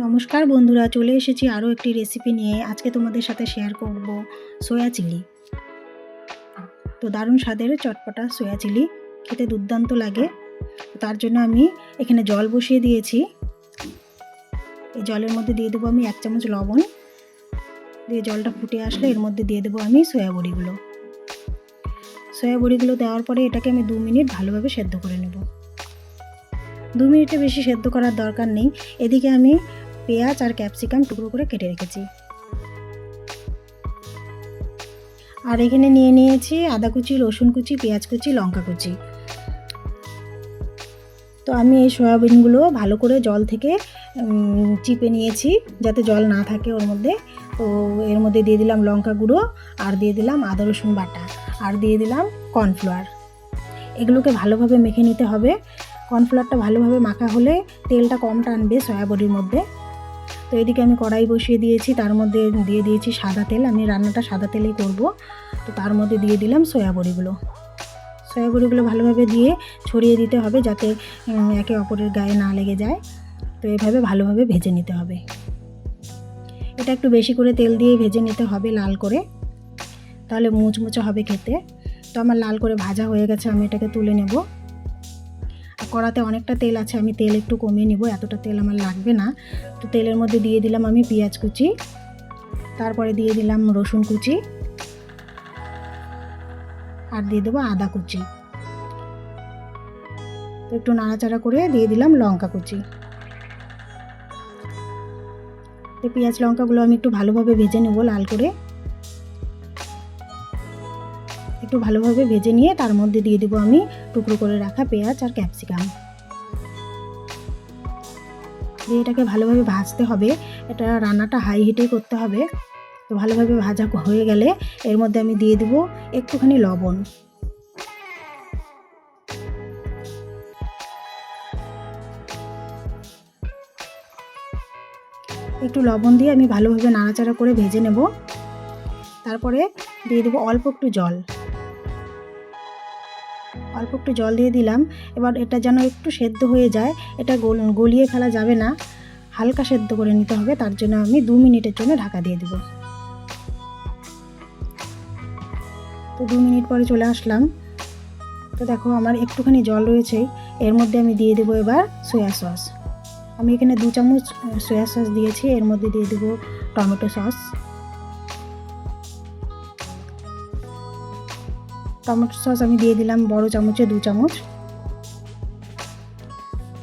নমস্কার বন্ধুরা, চলে এসেছি আরও একটি রেসিপি নিয়ে। আজকে তোমাদের সাথে শেয়ার করব সয়া চিলি তো দারুণ স্বাদের চটপটা সয়া চিলি খেতে দুর্দান্ত লাগে। তার জন্য আমি এখানে জল বসিয়ে দিয়েছি। এই জলের মধ্যে দিয়ে দেবো আমি এক চামচ লবণ। দিয়ে জলটা ফুটে আসলে এর মধ্যে দিয়ে দেবো আমি সয়া বড়িগুলো। সয়া বড়িগুলো দেওয়ার পরে এটাকে আমি দু মিনিট ভালোভাবে সেদ্ধ করে নেব। দু মিনিটে বেশি সেদ্ধ করার দরকার নেই। এদিকে আমি পেঁয়াজ আর ক্যাপসিকাম টুকরো করে কেটে রেখেছি। আর এখানে নিয়ে নিয়েছি আদা কুচি, রসুন কুচি, পেঁয়াজ কুচি, লঙ্কা কুচি। তো আমি এই সয়াবিনগুলো ভালো করে জল থেকে চিপে নিয়েছি যাতে জল না থাকে ওর মধ্যে। তো এর মধ্যে দিয়ে দিলাম লঙ্কা গুঁড়ো আর দিয়ে দিলাম আদা, রসুন বাটা। আর দিয়ে দিলাম কর্নফ্লাওয়ার। এগুলোকে ভালোভাবে মেখে নিতে হবে। কর্নফ্লাওয়ারটা ভালোভাবে মাখা হলে তেলটা কম টানবে সয়াবড়ির মধ্যে। তো এদিকে আমি কড়াই বসিয়ে দিয়েছি, তার মধ্যে দিয়ে দিয়েছি সাদা তেল। আমি রান্নাটা সাদা তেলেই করব। তো তার মধ্যে দিয়ে দিলাম সয়াবড়িগুলো সয়াবড়িগুলো ভালোভাবে দিয়ে ছড়িয়ে দিতে হবে যাতে একে অপরের গায়ে না লেগে যায়। তো এভাবে ভালোভাবে ভেজে নিতে হবে। এটা একটু বেশি করে তেল দিয়ে ভেজে নিতে হবে লাল করে। তাহলে মুচমুচে হবে খেতে। তো আমার লাল করে ভাজা হয়ে গেছে, আমি এটাকে তুলে নেব। কড়াতে অনেকটা তেল আছে, আমি তেল একটু কমিয়ে নিব, এতটা তেল আমার লাগবে না। তো তেলের মধ্যে দিয়ে দিলাম আমি পেঁয়াজ কুচি, তারপরে দিয়ে দিলাম রসুন কুচি, আর দিয়ে দেবো আদা কুচি। একটু নাড়াচাড়া করে দিয়ে দিলাম লঙ্কা কুচি। পেঁয়াজ লঙ্কাগুলো আমি একটু ভালোভাবে ভেজে নেব লাল করে। একটু ভালোভাবে ভেজে নিয়ে তার মধ্যে দিয়ে দেবো আমি টুকরো করে রাখা পেঁয়াজ আর ক্যাপসিকাম। দিয়ে এটাকে ভালোভাবে ভাজতে হবে। এটা রান্নাটা হাই হিটে করতে হবে। তো ভালোভাবে ভাজা হয়ে গেলে এর মধ্যে আমি দিয়ে দেবো একটুখানি লবণ। একটু লবণ দিয়ে আমি ভালোভাবে নাড়াচাড়া করে ভেজে নেব। তারপরে দিয়ে দেবো অল্প একটু জল। অল্প একটু জল দিয়ে দিলাম। এবার এটা যেন একটু সেদ্ধ হয়ে যায়, এটা গলিয়ে ফেলা যাবে না। হালকা সেদ্ধ করে নিতে হবে, তার জন্য আমি দু মিনিটের জন্য ঢাকা দিয়ে দেবো। তো দু মিনিট পরে চলে আসলাম। তো দেখো আমার একটুখানি জল রয়েছে, এর মধ্যে আমি দিয়ে দেবো এবার সয়া সস। আমি এখানে দু চামচ সয়া সস দিয়েছি, এর মধ্যে দিয়ে দেবো টমেটো সস। টমেটো সস আমি দিয়ে দিলাম, বড় চামচে দু চামচ।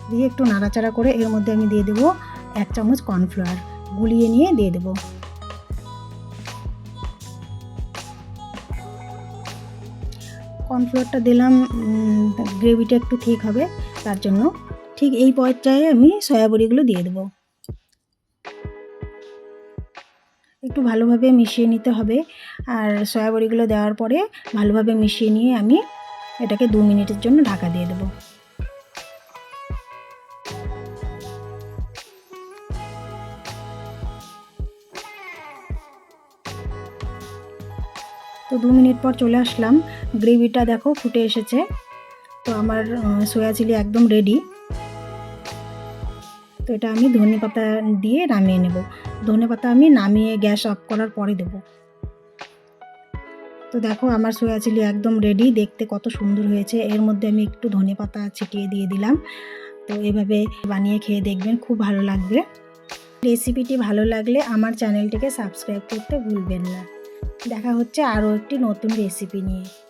দিয়ে একটু নাড়াচাড়া করে এর মধ্যে আমি দিয়ে দেবো এক চামচ কর্নফ্লাওয়ার। গুলিয়ে নিয়ে দিয়ে দেবো। কর্নফ্লাওয়ারটা দিলাম গ্রেভিটা একটু ঠিক হবে, তার জন্য। ঠিক এই পর্যায়ে আমি সয়াবড়িগুলো দিয়ে দেবো। একটু ভালোভাবে মিশিয়ে নিতে হবে। আর সয়াবড়িগুলো দেওয়ার পরে ভালোভাবে মিশিয়ে নিয়ে আমি এটাকে দু মিনিটের জন্য ঢাকা দিয়ে দেবো। তো দু মিনিট পর চলে আসলাম। গ্রেভিটা দেখো ফুটে এসেছে। তো আমার সয়া চিলি একদম রেডি তো এটা আমি ধনে পাতা দিয়ে নামিয়ে নেব। ধনে পাতা আমি নামিয়ে গ্যাস অফ করার পরে দেব। তো দেখো আমার সয়া চিলি একদম রেডি দেখতে কত সুন্দর হয়েছে। এর মধ্যে আমি একটু ধনে পাতা ছিটিয়ে দিয়ে দিলাম। তো এভাবে বানিয়ে খেয়ে দেখবেন, খুব ভালো লাগবে। রেসিপিটি ভালো লাগলে আমার চ্যানেলটিকে সাবস্ক্রাইব করতে ভুলবেন না। দেখা হচ্ছে আরও একটি নতুন রেসিপি নিয়ে।